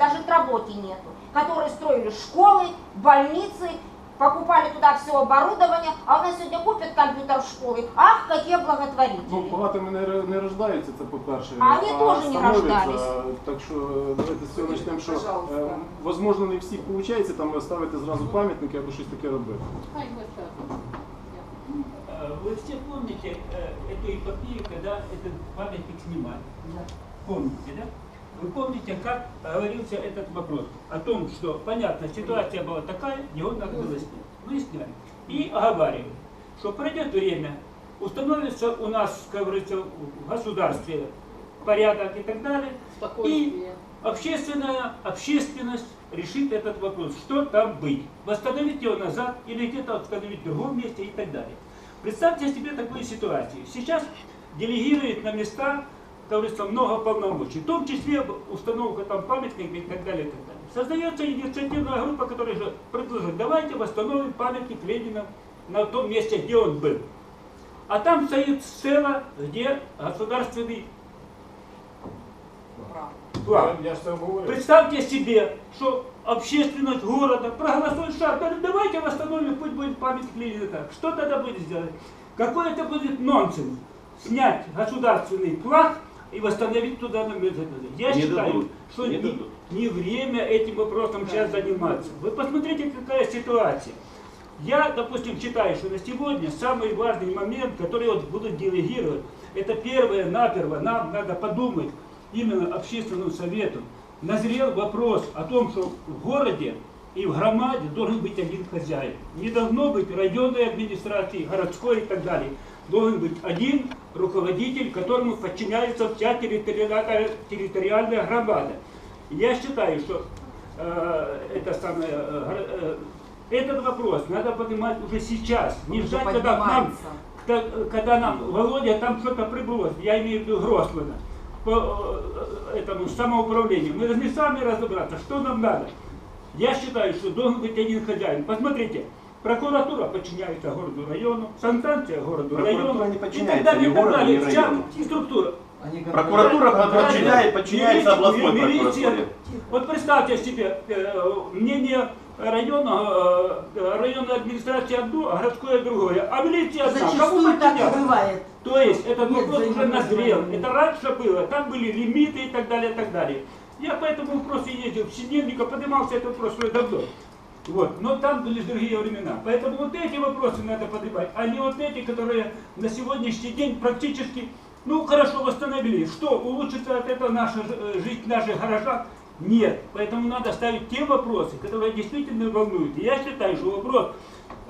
даже работы нету, которые строили школы, больницы, покупали туда все оборудование, а у нас сегодня купят компьютер в школе. Ах, какие Ну, благотворители. багатими не, не рождаються, це по-перше. А вони теж не рождались. Так що давайте з цього почнемо, що е, возможно не всіх виходить там ставити зразу пам'ятники або щось таке робити. Э, Вы все помните э, эту эпопею, когда этот памятник снимали? Помните, да? Вы помните, как говорился этот вопрос? О том, что, понятно, ситуация была такая, его надо было снять. Мы сняли. И оговаривали, что пройдет время, установится у нас, как говорится, в государстве порядок и так далее, и общественная общественность решит этот вопрос, что там быть. Восстановить его назад или где-то установить в другом месте и так далее. Представьте себе такую ситуацию. Сейчас делегируют на места, говорится, много полномочий, в том числе установка там памятников и так далее. И так далее. Создается инициативная группа, которая же предложит, давайте восстановим памятник Ленина на том месте, где он был. А там стоит сцена, где государственный говорю. Представьте себе, что общественность города проголосует шаг, да, давайте восстановим, пусть будет памятник Ленина так. Что тогда будет сделать? Какой это будет нонсенс? Снять государственный флаг и восстановить туда на Я Не считаю, дадут. что Не не, не время этим вопросом сейчас заниматься. Вы посмотрите, какая ситуация. Я, допустим, считаю, что на сегодня самый важный момент, который вот будут делегировать, это первое, наперво, нам надо подумать, именно общественному совету, назрел вопрос о том, что в городе и в громаде должен быть один хозяин. Не должно быть районной администрации, городской и так далее. Должен быть один руководитель, которому подчиняется вся территориальная, территориальная громада. Я считаю, что э, это самое, э, э, этот вопрос надо поднимать уже сейчас, не ждать, когда к нам, когда нам Володя там что-то прибылось, я имею в виду Гроссмана, по э, этому самоуправлению. Мы должны сами разобраться, что нам надо. Я считаю, что должен быть один хозяин. Посмотрите, прокуратура подчиняется городу району, санстанция городу району. не и подчиняется так далее, и так городу, далее. ни Вся району. структура. Прокуратура подчиняет, подчиняется областной Милиция. прокуратуре. Вот представьте себе, э, мнение района, э, районной администрации одно, а городское другое. А милиция одна. Кому Зачастую так и подчиняться? бывает. То есть этот Нет вопрос уже назрел. взаимопонимания. Это раньше было, там были лимиты и так далее, и так далее. Я по этому вопросу ездил в Синельнико, поднимался этот вопрос уже давно. Вот. Но там были другие времена. Поэтому вот эти вопросы надо поднимать, а не вот эти, которые на сегодняшний день практически, ну хорошо восстановили. Что, улучшится от этого наша э, жизнь наших горожан? Нет. Поэтому надо ставить те вопросы, которые действительно волнуют. Я считаю, что вопрос,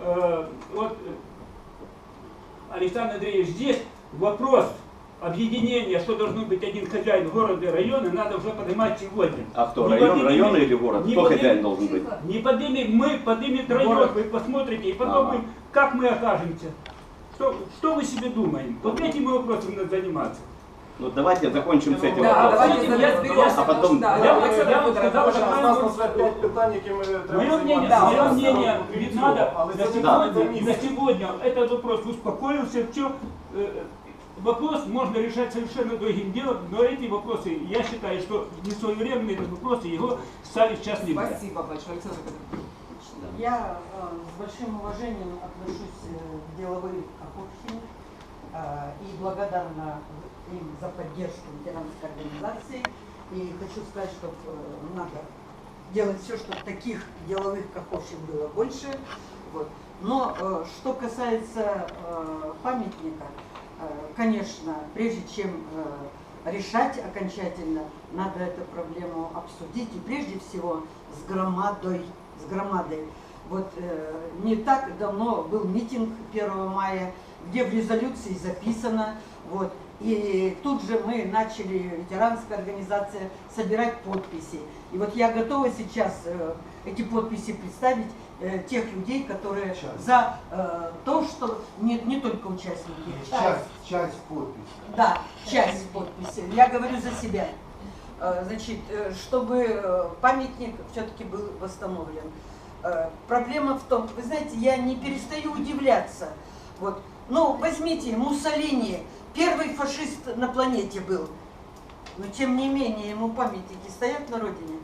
э, вот э, Александр Андреевич, здесь вопрос объединения, что должно быть один хозяин города и района, надо уже поднимать сегодня. А кто, Не район, поднимем- район или город? не Кто поднимем- хозяин должен быть? Не поднимем мы, поднимет район, вы посмотрите, и потом Ага. мы, как мы окажемся. Что, что вы себе думаете? Вот этим вопросом надо заниматься. Ну давайте закончим с этим Да, вопросом. давайте Я- разберемся. а потом- Да, Я- Александр я вам сказал, У що пожалуйста. нас на це п'ять питань, якими треба Мое мнение, Да, мое да, мнение, ведь надо на сегодня, на сегодня этот вопрос успокоился, все. Вопрос можно решать совершенно другим делом, но эти вопросы, я считаю, что несвоевременные вопросы, его ставить сейчас нельзя. Спасибо большое, Александр Федорович. Я э, с большим уважением отношусь э, к деловым Акушкину э, и благодарна им за поддержку ветеранской организации. И хочу сказать, что э, надо делать все, чтобы таких деловых Каховщин было больше. Вот. Но э, что касается э, памятника, конечно, прежде чем э, решать окончательно, надо эту проблему обсудить и прежде всего с громадой, с громадой. Вот э, не так давно был митинг 1 мая, где в резолюции записано, вот, и тут же мы начали, ветеранская организация, собирать подписи. И вот я готова сейчас э, эти подписи представить э, тех людей, которые Часть. за э, то, что не, не только участники, Часть, часть подписи. да, часть подписи. Я говорю за себя. Э, Значит, э, чтобы памятник все-таки был восстановлен. Э, Проблема в том, вы знаете, я не перестаю удивляться. Вот. Ну, возьмите, Муссолини, первый фашист на планете был. Но тем не менее, ему памятники стоят на родине.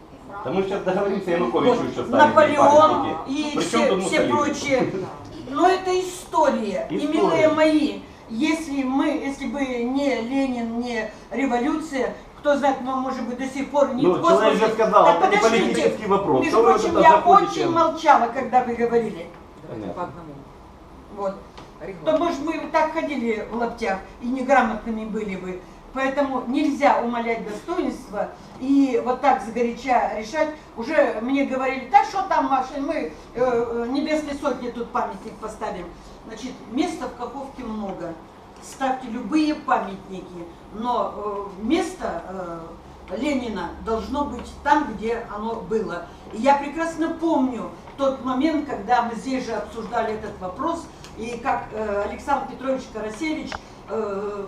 Да мы сейчас договоримся, Януковичу еще ставить Наполеон и все, все прочие. Но это история. И, История. милые мои, если мы, если бы не Ленин, не революция, кто знает, мы, может быть, до сих пор не Ну, в космосе. человек же сказал, Так, это не подождите. политический вопрос. Между прочим, я заходите? очень молчала, когда вы говорили. Понятно. По одному. Вот. То, может, мы так ходили в лаптях и неграмотными были бы. Поэтому нельзя умалять достоинство и вот так сгоряча решать. Уже мне говорили, да что там, Маша, мы э, э, небесной сотни тут памятник поставим. Значит, места в Каховке много. Ставьте любые памятники, но э, место э, Ленина должно быть там, где оно было. И я прекрасно помню тот момент, когда мы здесь же обсуждали этот вопрос, и как э, Александр Петрович Карасевич э,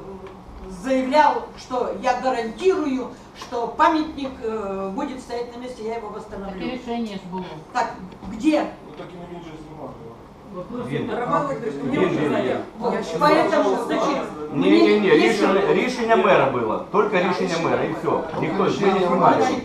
заявлял, что я гарантирую, что памятник э, будет стоять на месте, я его Таке восстановлю. рішення ж було. Так, где? Венгрия. Роман Владимирович, мне Венгрия. уже понятно. Вот, Я считаю, Поэтому, что- значит, Не-не-не, мне- если- рішення, рішення мера было. Только рішення мера, и все. Никто мы не снимали. Значит,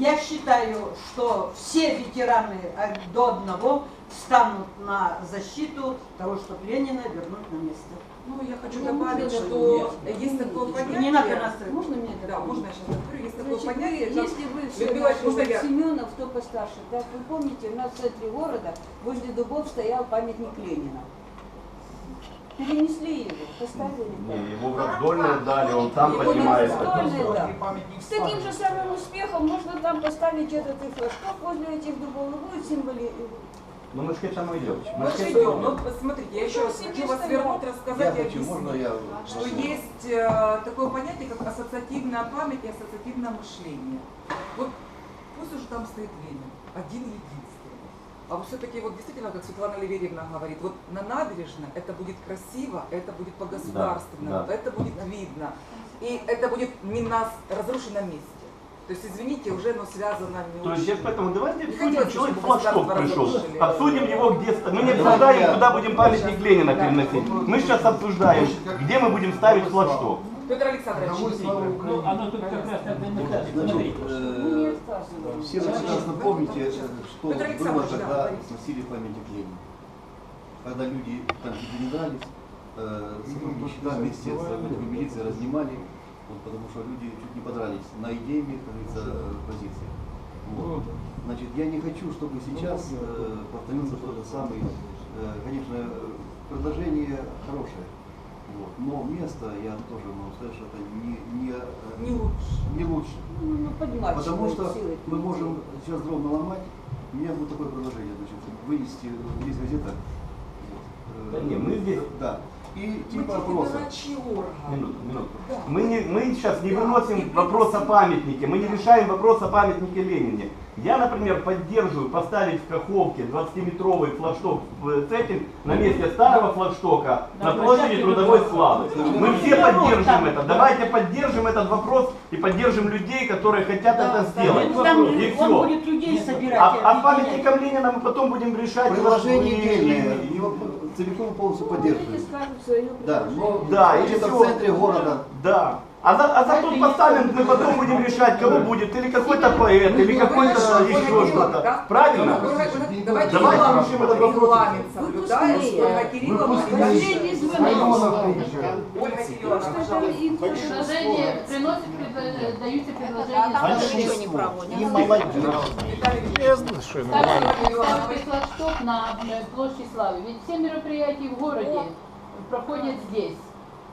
я считаю, что все ветераны э, до одного встанут на защиту того, чтобы Ленина вернуть на место. Ну, я хочу добавить, что есть такое понятие... Не надо нас... Можно мне Да, добавить? можно я сейчас говорю? Есть такое Значит, понятие, вы- если вы все Людмила, можно я- Семенов, кто постарше, так вы помните, у нас в центре города возле дубов стоял памятник Ленина. Перенесли его, поставили Не, его в раздольное дали, он там Его поднимается. да. С таким же самым успехом можно там поставить этот и флажок возле этих дубов, и будет символи. Ну мы же к этому идем. Мы же идем. идем. Ну, смотрите, я еще раз хочу вас вернуть, Я рассказать и хочу, можно объяснить, я... что есть э, такое понятие, как ассоциативная память и ассоциативное мышление. Вот пусть уже там стоит Ленин, один единственный. А вот все-таки вот действительно, как Светлана Ливерьевна говорит, вот на набережной это будет красиво, это будет по-государственному, Да, да. это будет видно. И это будет не на разрушенном месте. То есть, извините, уже оно связано не То есть я поэтому давайте обсудим, человек флагшток пришел. Обсудим его, где... Мы не обсуждаем, куда будем памятник Ленина переносить. Мы сейчас обсуждаем, где мы будем ставить флагшток. Петр Александрович, Ну, оно тут как раз надо. Значит. Ну, не э, отказываем. все вы прекрасно помните, что было, когда сносили памятник Ленина. Когда люди там передвигались, э, сотрудники счета вместе с сотрудниками милиции разнимали, вот, потому что люди чуть не подрались на идейных, как говорится, э, позициях. Вот. Значит, я не хочу, чтобы сейчас э, повторился тот же самый, э, конечно, э, предложение хорошее, вот, но место, я тоже могу сказать, что это не, не, э, не лучше. не лучше. Ну, ну, Потому что силой. мы можем сейчас дров наломать. У меня будет такое предложение, значит, вынести, есть газета. вот, э, Да не, мы здесь- Да. И типа те опроса. пидорачьи органы. Минуту, минуту. Да. Мы, не, мы сейчас не Да, выносим и вопрос о памятнике, мы не решаем вопрос о памятнике Ленине. Я, например, поддерживаю поставить в Каховке 20-метровый флагшток с этим на месте старого флагштока на площади Трудовой Славы. Мы все поддержим это. Давайте поддержим этот вопрос и поддержим людей, которые хотят это сделать. Там И он все. будет людей собирать. А, а памятником Ленина мы потом будем решать. Предложение И- дельное, его целиком и полностью свое Да, предложение. но Да, и всё. в центре города. Да. А за, а за тот постамент мы потом будем решать, кого будет, или какой-то поэт, или какой-то еще что-то. Правильно? да? Давайте решим этот вопрос. пустые. что Ольга Кирилловна Последний звонок. Ольга Кирилловна, пожалуйста. Предложение, приносят, предло- даются А предложения. там тоже ничего не проводят. Ставить ставить флагшток на площади Славы. Ведь все мероприятия в городе проходят здесь.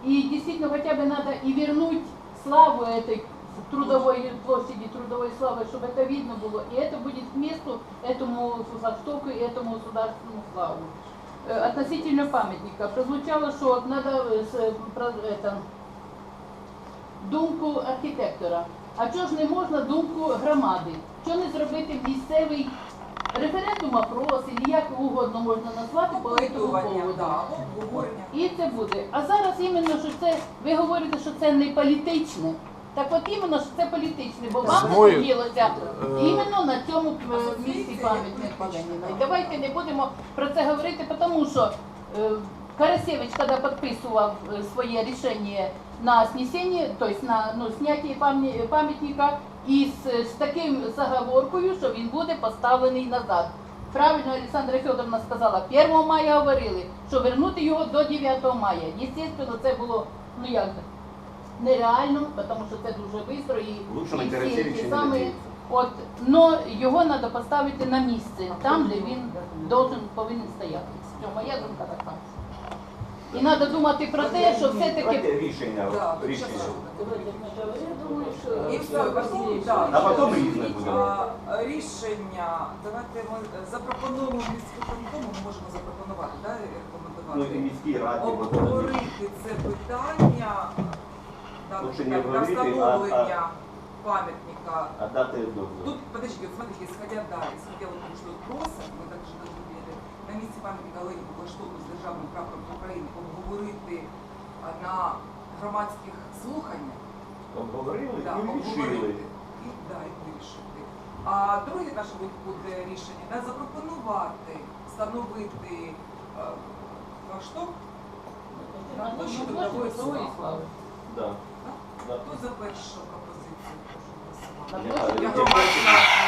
И действительно хотя бы надо и вернуть славу этой трудовой площади, трудовой славы, чтобы это видно было. И это будет к месту этому флагштоку и этому государственному славу. Э, Относительно памятника прозвучало, что надо э, с- про- это, думку архітектора. А чого ж не можна думку громади? Чого не зробити місцевий референдум, опрос, і як угодно можна назвати по цьому поводу. да, обговорення. І це буде. А зараз іменно, що це, ви говорите, що це не політичне. Так от іменно, що це політичне, бо вам Зимою, хотілося е, іменно на цьому е, місці пам'ятника Леніна. І давайте не будемо про це говорити, тому що е, Карасевич, коли підписував е, своє рішення на снесение, то есть на ну, снятие памя- памятника, і з, з таким заговоркою, що він буде поставлений назад. Правильно Олександра Федоровна сказала, 1 мая говорили, що вернути його до 9 мая. Єстественно, це було ну як нереально, тому що це дуже швидко і, Лучше і всі ті самі. От, но його треба поставити на місце, там, де він должен, повинен стояти. Моя думка така. І треба думати про те, що все-таки рішення. Рішення. Я думаю, що І все, потім, да. А потім різне буде. А, Рішення, давайте ми запропонуємо міському, ми можемо запропонувати, да, і Ну і рекомендувати. міській раді. Обговорити це питання да, Лучше не для обговорити, а- встановлення пам'ятника. А дати дозвіл. Тут, подождите, вот смотрите, исходя, да, исходя вот того, что місці пам'ятника Олені з державним прапором України обговорити на громадських слуханнях. Обговорили Да, і вирішили. І, да, і вирішити. А друге наше буде- рішення да, запропонувати встановити флагшток на площі Трудової слави. Да. Да. Хто за першу пропозицію? Прошу голосувати.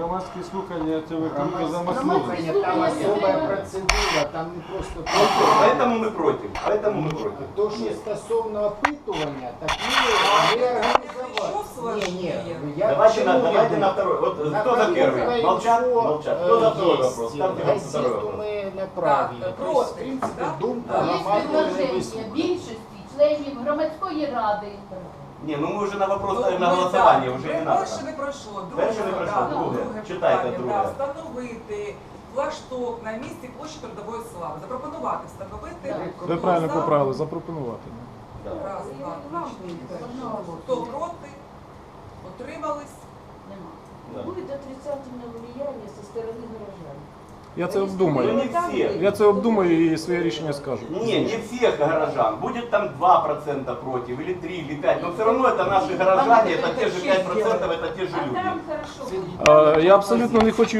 Громадські слухання це ви Громадські Слухання, там слухання, особая це- процедура, там не просто Поэтому мы против. Поэтому мы против. То, що Нет. стосовно опитування, так ми, ми Еще організували. сложнее. Ні, ні, я Давайте на, почему давайте веду? на второй. Вот кто за Находится первый? Молчат? еще, Молчат. э, Кто за второй есть. вопрос? Ставьте вам второй Газету вопрос. ми направили. Так, То есть, против, в принципе, да? думку Да. є громади не предложення вислухали. більшості членів громадської ради. не, ну мы уже на вопрос Ну, на ми, голосование, вже не надо. Перше не пройшло, друге, Перше не пройшло, да, друге. друге Читайте питання, друге. Да, встановити флашток на місці площі Трудової слави. Запропонувати встановити. Ви правильно за? поправили, запропонувати. Да. Раз, два, три, чотири. Хто проти? Отримались? Нема. Да. Будет отрицательное влияние со стороны горожан. Я це Ну обдумаю. не все. Я це обдумаю і своє рішення скажу. Не, не всех горожан. Будет там 2% против, или 3, или 5. Но все равно это наши горожане, это те же 5%, это те же А люди. там хорошо. Е, Я абсолютно не хочу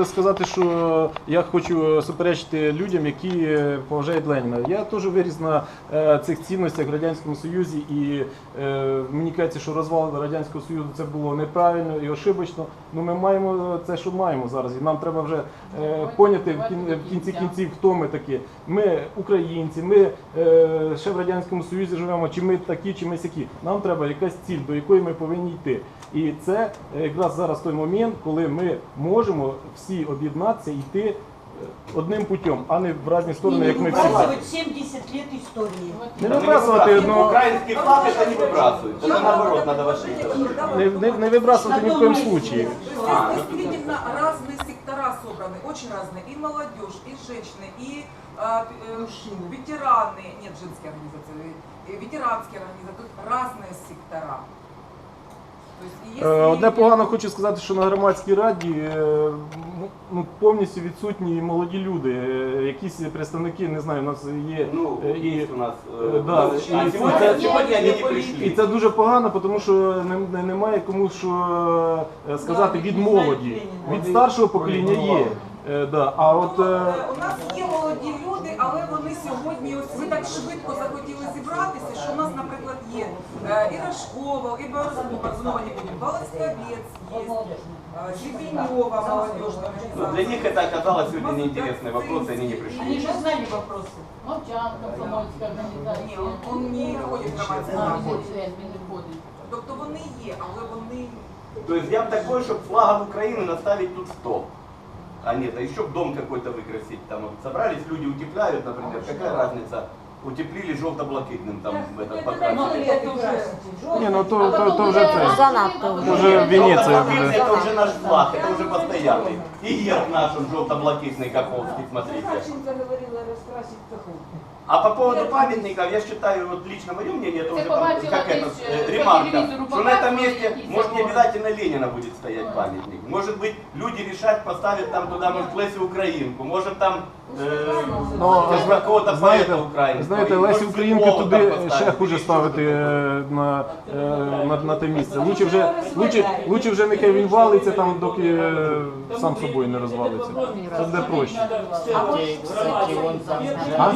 е, сказати, що я хочу суперечити людям, які е, поважають Леніна. Я теж виріс на е, цих цінностях в Радянському Союзі, і е, мені кажеться, що розвал Радянського Союзу це було неправильно і ошибочно. Ну ми маємо це, що маємо зараз. І нам треба вже е, поняти в кін- в кінці кінців, хто ми такі. Ми українці, ми е, ще в Радянському Союзі живемо, чи ми такі, чи ми сякі. Нам треба якась ціль, до якої ми повинні йти. І це е, якраз зараз той момент, коли ми можемо всі об'єднатися і йти е, одним путем, а не в різні сторони, як ми всі. Выбрасывать 70 лет истории. Не Да мы вибрасувати, выбрасываем. ну Украинский флаг это не выбрасывают. Это Я наоборот вам надо предложение, воспитывать. которое не, давай не, не вибрасувати ні в коєму случаї. То есть А, собраны, очень разные. И молодежь, и женщины, и а, э, ветераны, нет, женские организации, и ветеранские организации, разные сектора. Одне погано хочу сказати, що на громадській раді е, ну, повністю відсутні молоді люди. Е, Якісь представники, не знаю, у нас є. Ну, е, і, у нас. е, да, ну, і- це- не І це дуже погано, тому що не- не- немає кому що е, сказати від молоді. Від старшого покоління є. Е, Да. А от Ну, е, е, у нас є молоді люди, але вони сьогодні ось ви так швидко захотіли зібратися, що у нас, наприклад, є е, і Рожкова, і Борзнова не буде, Баласкавець є, е, Щебеньова, молодіжна Ну, для організація. них это оказалось сегодня неинтересный вопрос, и они не пришли. Они же знали вопросы. Молчан, комсомольская Ні, организация. он, он не входить в громадську А, роботу. вот член, він не входить. Тобто вони є, але вони То есть я бы такой, чтобы флагом Украины наставить тут стоп. А нет, а еще дом какой-то выкрасить. Там вот собрались, люди утепляют, например, какая разница? Утеплили желто-блакитным там в этом покрасили. ні, ну А то, то, то уже це. Занадто. Вже Венеція Желто-блакитный буде. это уже наш флаг, это уже постоянный. И герб наш желто-блакитный, Каховский, смотрите. Захарченко говорила раскрасить каховку. А по поводу памятников, я считаю, вот лично мое мнение, это уже там, как это, э, по ремарка, что на этом месте, может, не обязательно Ленина будет стоять памятник. Может быть, люди решат поставить там туда, может, Лесю Украинку, может, там э, Ну, хотя зна- какого-то знаєте, поэта украинского. знаєте, Лесі Українки туди там ще хуже ставити е, на, е, на, на те місце. Лучше вже, лучше, лучше вже нехай він валиться там, доки е, сам собою не розвалиться. Це буде проще. Кстати, он А?